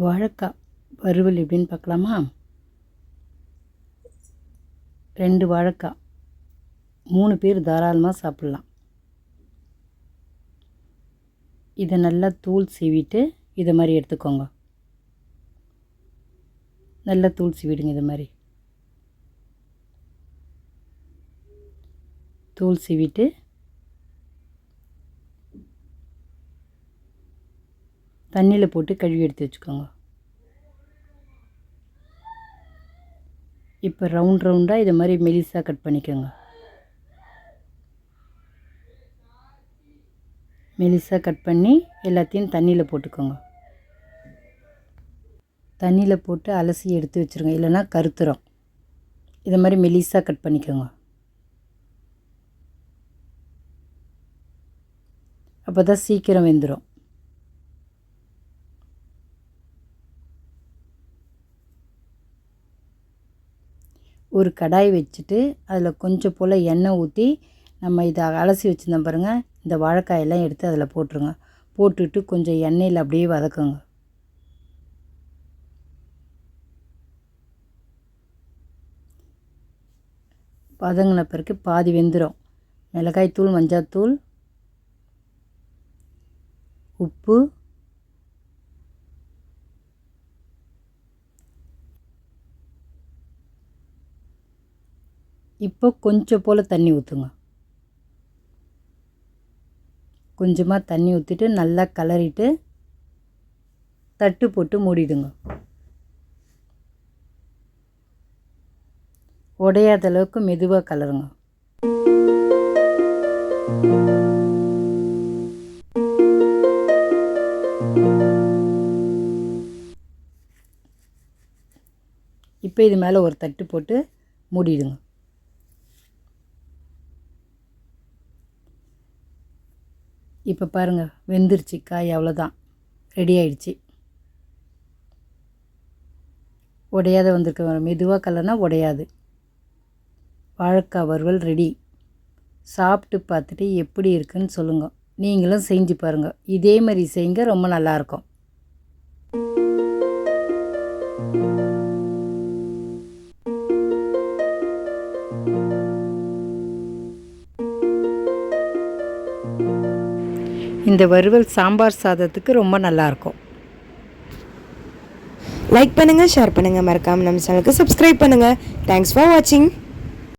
வாழைக்காய் வறுவல் எப்படின்னு பார்க்கலாமா? ரெண்டு வாழைக்காய் மூணு பேர் தாராளமாக சாப்பிட்லாம். இதை நல்லா தூள் சீவிட்டு இதை மாதிரி எடுத்துக்கோங்க. நல்லா தூள் சீவிடுங்க இது மாதிரி. தூள் சீவிட்டு தண்ணியில் போட்டு கழுவி எடுத்து வச்சுக்கோங்க. இப்போ ரவுண்ட் ரவுண்டாக இதை மாதிரி மெலிசாக கட் பண்ணிக்கோங்க. மெலிசாக கட் பண்ணி எல்லாத்தையும் தண்ணியில் போட்டுக்கோங்க. தண்ணியில் போட்டு அலசி எடுத்து வச்சுருங்க. இல்லைன்னா கருத்துரும். இதை மாதிரி மெலிசாக கட் பண்ணிக்கோங்க. அப்போ தான் சீக்கிரம் வெந்துடும் ஒரு கடாய் வச்சுட்டு அதில் கொஞ்சம் போல் எண்ணெய் ஊற்றி நம்ம இதை அலசி வச்சுருந்தோம் பாருங்கள் இந்த வாழைக்காயெல்லாம் எடுத்து அதில் போட்டுருங்க. போட்டுட்டு கொஞ்சம் எண்ணெயில் அப்படியே வதக்குங்க. வதங்கின பிறகு பாதி வெந்துடும் மிளகாய்த்தூள் மஞ்சாத்தூள் உப்பு இப்போ கொஞ்சம் போல் தண்ணி ஊற்றுங்க கொஞ்சமாக தண்ணி ஊற்றிட்டு நல்லா கலரிட்டு தட்டு போட்டு மூடிடுங்க. உடையாத அளவுக்கு மெதுவாக கலருங்க. இப்போ இது மேலே ஒரு தட்டு போட்டு மூடிடுங்க. இப்போ பாருங்கள் வெந்துருச்சு காய் அவ்வளோதான் ரெடி ஆயிடுச்சு. உடையாத வந்திருக்க மெதுவாக கலர்னா உடையாது. வாழைக்காய் வறுவல் ரெடி சாப்பிட்டு பார்த்துட்டு எப்படி இருக்குன்னு சொல்லுங்கள் நீங்களும் செஞ்சு பாருங்கள் இதே மாதிரி செய்யுங்க ரொம்ப நல்லாயிருக்கும் இந்த வறுவல் சாம்பார் சாதத்துக்கு ரொம்ப நல்லாயிருக்கும். லைக் பண்ணுங்கள் ஷேர் பண்ணுங்கள் மறக்காமல் நம்ம சேனலுக்கு சப்ஸ்கிரைப் பண்ணுங்கள் தேங்க்ஸ் ஃபார் வாட்சிங்